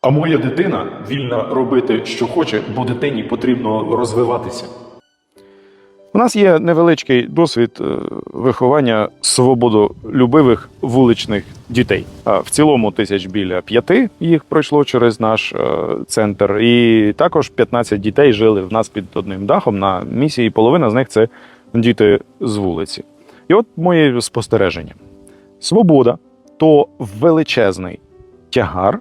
А моя дитина вільна робити, що хоче, бо дитині потрібно розвиватися. У нас є невеличкий досвід е, виховання свободолюбивих вуличних дітей. В цілому тисяч біля п'яти їх пройшло через наш е, центр, і також 15 дітей жили в нас під одним дахом на місії. Половина з них це діти з вулиці. І от моє спостереження: свобода то величезний тягар,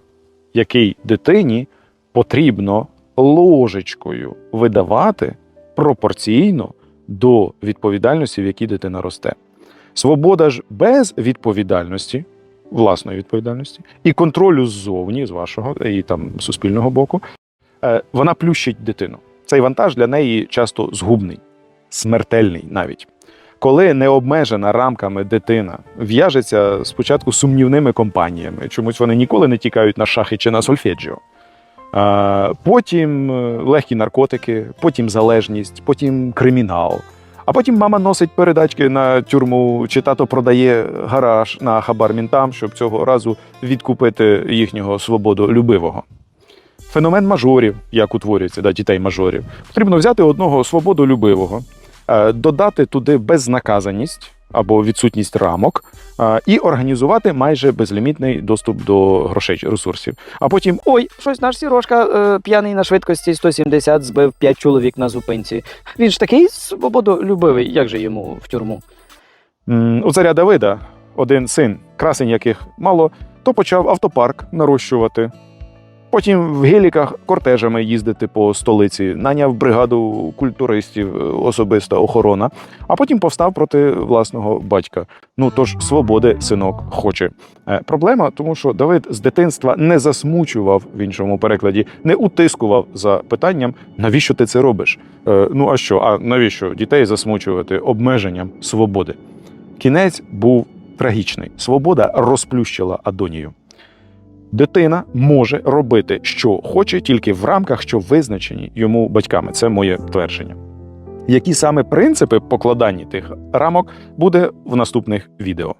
який дитині потрібно ложечкою видавати пропорційно до відповідальності, в якій дитина росте. Свобода ж без відповідальності, власної відповідальності, і контролю ззовні, з вашого і там суспільного боку, е, вона плющить дитину. Цей вантаж для неї часто згубний, смертельний навіть. Коли необмежена рамками дитина в'яжеться спочатку сумнівними компаніями, чомусь вони ніколи не тікають на шахи чи на сольфеджіо. Потім е, легкі наркотики, потім залежність, потім кримінал. А потім мама носить передачки на тюрму, чи тато продає гараж на хабар мінтам, щоб цього разу відкупити їхнього свободолюбивого. Феномен мажорів, як утворюється да, дітей мажорів, потрібно взяти одного свободолюбивого, е, додати туди безнаказаність або відсутність рамок е, і організувати майже безлімітний доступ до грошей ресурсів. А потім Ой, щось наш сірожка е, п'яний на швидкості 170 збив 5 чоловік на зупинці. Він ж такий свободолюбивий, як же йому в тюрму? У царя Давида один син, красень яких мало, то почав автопарк нарощувати. Потім в геліках кортежами їздити по столиці, наняв бригаду культуристів, е, особиста охорона, а потім повстав проти власного батька. Ну тож свободи синок хоче. Е, Проблема, тому що Давид з дитинства не засмучував в іншому перекладі, не утискував за питанням, навіщо ти це робиш? Е, Ну а що? А навіщо дітей засмучувати обмеженням свободи? Кінець був трагічний. Свобода розплющила Адонію. Дитина може робити, що хоче, тільки в рамках, що визначені йому батьками. Це моє твердження. Які саме принципи покладання тих рамок буде в наступних відео.